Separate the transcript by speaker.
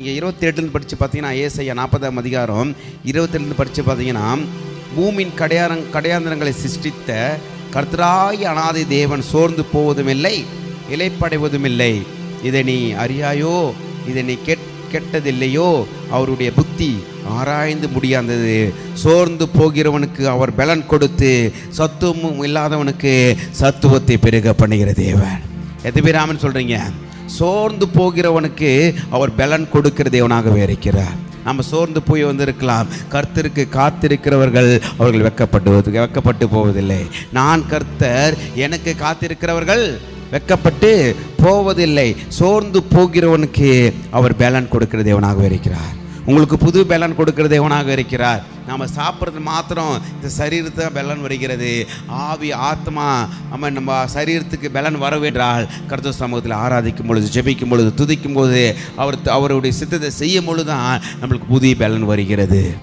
Speaker 1: நீங்கள் இருபத்தி எட்டுன்னு படித்து பார்த்தீங்கன்னா ஏசையா நாற்பதாம் அதிகாரம் இருபத்தெட்டுலேருந்து படித்து பார்த்தீங்கன்னா பூமியின் கடையாரங் கடையாந்திரங்களை சிருஷ்டித்த கர்த்தராய் அனாதை தேவன் சோர்ந்து போவதும் இல்லை இலைப்படைவதும் இல்லை இதை நீ அறியாயோ? இதை நீ கேட் கெட்டதில்லையோ? அவருடைய புத்தி ஆராய்ந்து முடியாதது. சோர்ந்து போகிறவனுக்கு அவர் பலன் கொடுத்து சத்துவமும் இல்லாதவனுக்கு சத்துவத்தை பெருக பண்ணுகிற தேவன். எத்தனை பேர் சொல்கிறீங்க சோர்ந்து போகிறவனுக்கு அவர் பலன் கொடுக்கிற தேவனாகவே இருக்கிறார். நம்ம சோர்ந்து போய் வந்திருக்கலாம். கர்த்தருக்கு காத்திருக்கிறவர்கள் அவர்கள் வெக்கப்பட்டு வெக்கப்பட்டு போவதில்லை. நான் கர்த்தர் எனக்கு காத்திருக்கிறவர்கள் வெக்கப்பட்டு போவதில்லை. சோர்ந்து போகிறவனுக்கு அவர் பேலன் கொடுக்கிற தேவனாக இருக்கிறார். உங்களுக்கு புது பேலன் கொடுக்கிற தேவனாக இருக்கிறார். நாம் சாப்பிட்றது மாத்திரம் இந்த சரீரத்தை பலன் வருகிறது. ஆவி ஆத்மா நம்ம நம்ம சரீரத்துக்கு பலன் வரவேற்றால் கருத்து சமூகத்தில் ஆராதிக்கும் பொழுது ஜெபிக்கும் பொழுது துதிக்கும் போது அவர் அவருடைய சித்தத்தை செய்யும் பொழுது தான் நம்மளுக்கு புதிய பலன் வருகிறது.